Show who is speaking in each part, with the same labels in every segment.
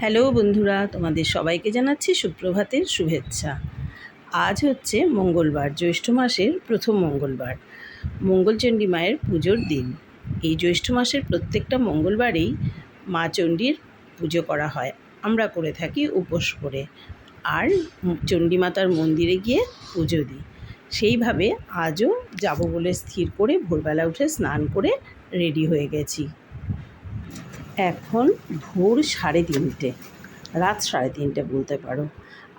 Speaker 1: Hello বন্ধুরা, তোমাদের সবাইকে জানাচ্ছি সুপ্রভাতের শুভেচ্ছা। আজ হচ্ছে মঙ্গলবার, জ্যৈষ্ঠ মাসের প্রথম মঙ্গলবার, মঙ্গলচণ্ডী মায়ের পুজোর দিন। এই জ্যৈষ্ঠ মাসের প্রত্যেকটা মঙ্গলবারেই মা চণ্ডীর পুজো করা হয়। আমরা করে থাকি উপোস করে। আর চণ্ডী মাতার মন্দিরে গিয়ে পুজো দিই। সেইভাবে আজও যাব বলে স্থির করে ভোরবেলা উঠে স্নান করে রেডি হয়ে গেছি। এখন ভোর সাড়ে তিনটে, রাত সাড়ে তিনটে বলতে পারো।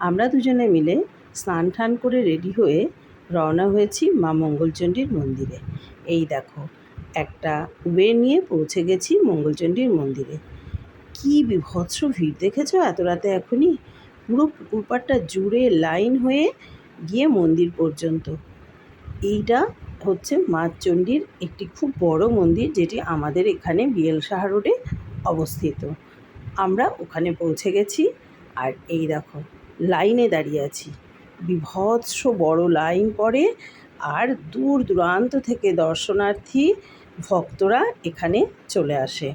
Speaker 1: আমরা দুজনে মিলে স্নান টান করে রেডি হয়ে রওনা হয়েছি মা মঙ্গলচণ্ডীর মন্দিরে। এই দেখো, একটা উবের নিয়ে পৌঁছে গেছি মঙ্গলচণ্ডীর মন্দিরে। কি বিভৎস ভিড় দেখেছ এত রাতে এখনই? পুরো পুকুর পাড়টা জুড়ে লাইন হয়ে গিয়ে মন্দির পর্যন্ত। এইটা হচ্ছে মা চণ্ডীর একটি খুব বড় মন্দির, যেটি আমাদের এখানে বিএল সাহা রোডে অবস্থিত। আমরা ওখানে পৌঁছে গেছি আর এই দেখো, লাইনে দাঁড়িয়ে আছি। বিভৎস বড় লাইন পড়ে আর দূর দূরান্ত থেকে দর্শনার্থী, ভক্তরা এখানে চলে আসে।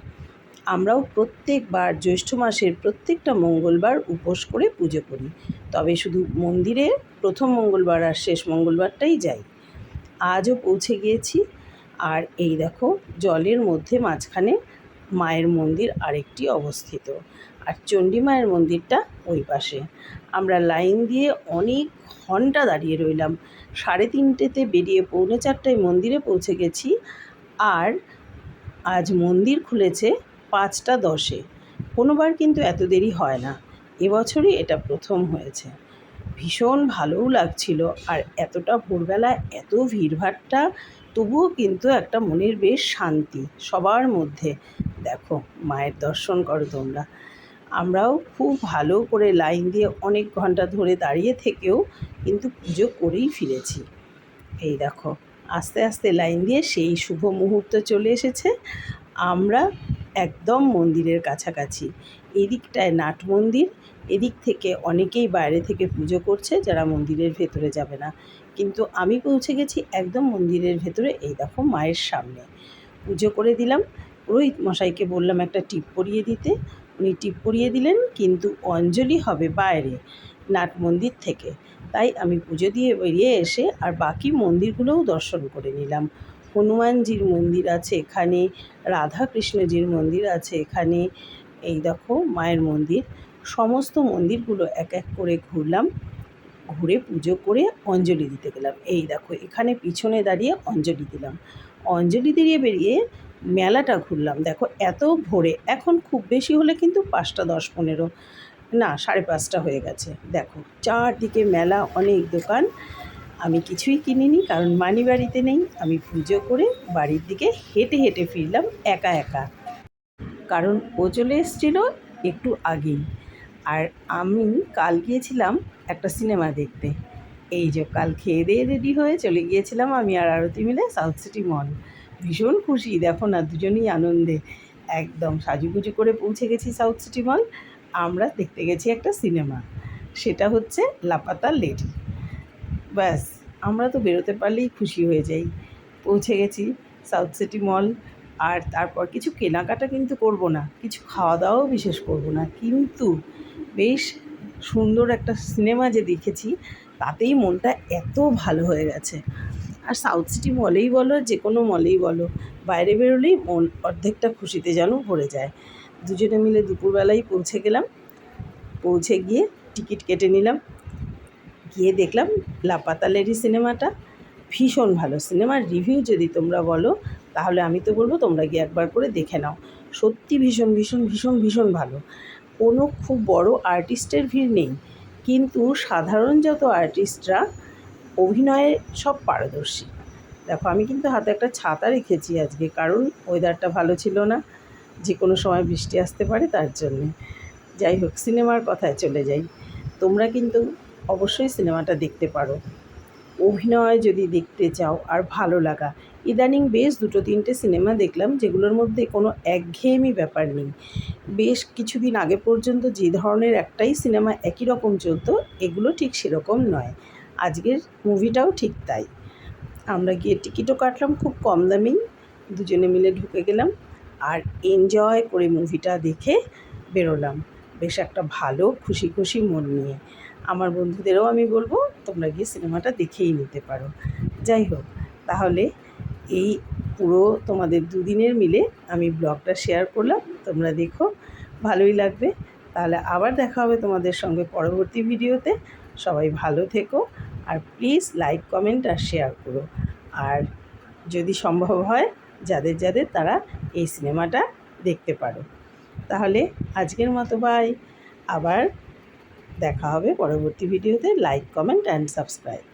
Speaker 1: আমরাও প্রত্যেকবার জ্যৈষ্ঠ মাসের প্রত্যেকটা মঙ্গলবার উপোস করে পুজো করি। তবে শুধু মন্দিরে প্রথম মঙ্গলবার আর শেষ মঙ্গলবারটাই যাই। আজও পৌঁছে গিয়েছি আর এই দেখো, জলের মধ্যে মাঝখানে মায়ের মন্দির আরেকটি অবস্থিত। আর চণ্ডী মায়ের মন্দিরটা ওই পাশে। আমরা লাইন দিয়ে অনেক ঘণ্টা দাঁড়িয়ে রইলাম। সাড়ে তিনটেতে বেরিয়ে পৌনে চারটায় মন্দিরে পৌঁছে গেছি। আর আজ মন্দির খুলেছে পাঁচটা দশে। কোনোবার কিন্তু এত দেরি হয় না। এবছরই এটা প্রথম হয়েছে। ভীষণ ভালোও লাগছিল। আর এতটা ভোরবেলা এত ভিড়ভাট্টা তবুও কিন্তু একটা মনের বেশ শান্তি সবার মধ্যে। দেখো, মায়ের দর্শন করো তোমরা। আমরাও খুব ভালো করে লাইন দিয়ে অনেক ঘণ্টা ধরে দাঁড়িয়ে থেকেও কিন্তু পুজো করেই ফিরেছি। এই দেখো, আস্তে আস্তে লাইন দিয়ে সেই শুভ মুহূর্ত চলে এসেছে। আমরা একদম মন্দিরের কাছাকাছি। এদিকটায় নাট মন্দির, এদিক থেকে অনেকেই বাইরে থেকে পুজো করছে যারা মন্দিরের ভেতরে যাবে না। কিন্তু আমি পৌঁছে গেছি একদম মন্দিরের ভেতরে, এই দেখো মায়ের সামনে। পুজো করে দিলাম। পুরোহিত মশাইকে বললাম একটা টিপ পরিয়ে দিতে। উনি টিপ পরিয়ে দিলেন, কিন্তু অঞ্জলি হবে বাইরে, নাট মন্দির থেকে। তাই আমি পুজো দিয়ে বেরিয়ে এসে আর বাকি মন্দিরগুলোও দর্শন করে নিলাম। হনুমানজির মন্দির আছে এখানে রাধা কৃষ্ণজির মন্দির আছে এখানে, এই দেখো মায়ের মন্দির। সমস্ত মন্দিরগুলো এক এক করে ঘুরলাম, ঘুরে পুজো করে অঞ্জলি দিতে গেলাম। এই দেখো এখানে পিছনে দাঁড়িয়ে অঞ্জলি দিলাম। অঞ্জলি দিয়ে বেরিয়ে মেলাটা ঘুরলাম। দেখো এত ভোরে, এখন খুব বেশি হলে কিন্তু পাঁচটা দশ পনেরো। না, সাড়ে পাঁচটা হয়ে গেছে। দেখো, চারদিকে মেলা, অনেক দোকান। আমি কিছুই কিনিনি, কারণ মানি বাড়িতে নেই। আমি পুজো করে বাড়ির দিকে হেঁটে হেঁটে ফিরলাম একা একা। কারণ ও চলে এসেছিল একটু আগেই। আর আমি কাল গিয়েছিলাম একটা সিনেমা দেখতে। এই যে, কাল খেয়ে দিয়ে রেডি হয়ে চলে গিয়েছিলাম আমি আর আরতি মিলে সাউথ সিটি মল। ভীষণ খুশি, দেখো না, দুজনেই আনন্দে। একদম সাজুগুজু করে পৌঁছে গেছি সাউথ সিটি মল। আমরা দেখতে গেছি একটা সিনেমা। সেটা হচ্ছে লাপাতা লেডি। ব্যাস, আমরা তো বেরোতে পারলেই খুশি হয়ে যাই। পৌঁছে গেছি সাউথ সিটি মল, আর তারপর কিছু কেনাকাটা কিন্তু করব না, কিছু খাওয়া দাওয়াও বিশেষ করব না। কিন্তু বেশ সুন্দর একটা সিনেমা যে দেখেছি, তাতেই মনটা এত ভালো হয়ে গেছে। আর সাউথ সিটি মলেই বলো, যে কোনো মলেই বলো, বাইরে বেরোলেই মন অর্ধেকটা খুশিতে যেন ভরে যায়। দুজনে মিলে দুপুরবেলায় পৌঁছে গেলাম। পৌঁছে গিয়ে টিকিট কেটে নিলাম। গিয়ে দেখলাম লাপাতা লেডি সিনেমাটা। ভীষণ ভালো সিনেমার রিভিউ যদি তোমরা বলো, তাহলে আমি তো বলব তোমরা গিয়ে একবার করে দেখে নাও। সত্যি ভীষণ ভীষণ ভীষণ ভীষণ ভালো। কোনো খুব বড় আর্টিস্টের ভিড় নেই। কিন্তু সাধারণ যত আর্টিস্টরা, অভিনয়ে সব পারদর্শী। দেখো, আমি কিন্তু হাতে একটা ছাতা রেখেছি আজকে, কারণ ওয়েদারটা ভালো ছিল না। যে কোনো সময় বৃষ্টি আসতে পারে, তার জন্যে। যাই হোক, সিনেমার কথায় চলে যাই। তোমরা কিন্তু অবশ্যই সিনেমাটা দেখতে পারো। অভিনয় যদি দেখতে চাও আর ভালো লাগা, ইদানিং বেশ দুটো তিনটে সিনেমা দেখলাম যেগুলোর মধ্যে কোনো একঘেয়েমি ব্যাপার নেই। বেশ কিছুদিন আগে পর্যন্ত যে ধরনের একটাই সিনেমা একই রকম চলতো, এগুলো ঠিক সেরকম নয়। আজকের মুভিটাও ঠিক তাই। আমরা গিয়ে টিকিটও কাটলাম, খুব কম দামেই। দুজনে মিলে ঢুকে গেলাম। আর এনজয় করে মুভিটা দেখে বেরোলাম। বেশ একটা ভালো, খুশি খুশি মন নিয়ে। আমার বন্ধুদেরও আমি বলব, তোমরা গিয়ে সিনেমাটা দেখেই নিতে পারো। যাই হোক, তাহলে এই পুরো তোমাদের দুদিনের মিলে আমি ব্লগটা শেয়ার করলাম। তোমরা দেখো, ভালোই লাগবে। তাহলে আবার দেখা হবে তোমাদের সঙ্গে পরবর্তী ভিডিওতে। সবাই ভালো থেকো আর প্লিজ লাইক কমেন্ট আর শেয়ার করো। আর যদি সম্ভব হয় যাদের যাদের তারা এই সিনেমাটা দেখতে পারো। তাহলে আজকের মতো বাই আবার দেখা হবে পরবর্তী ভিডিওতে লাইক কমেন্ট অ্যান্ড সাবস্ক্রাইব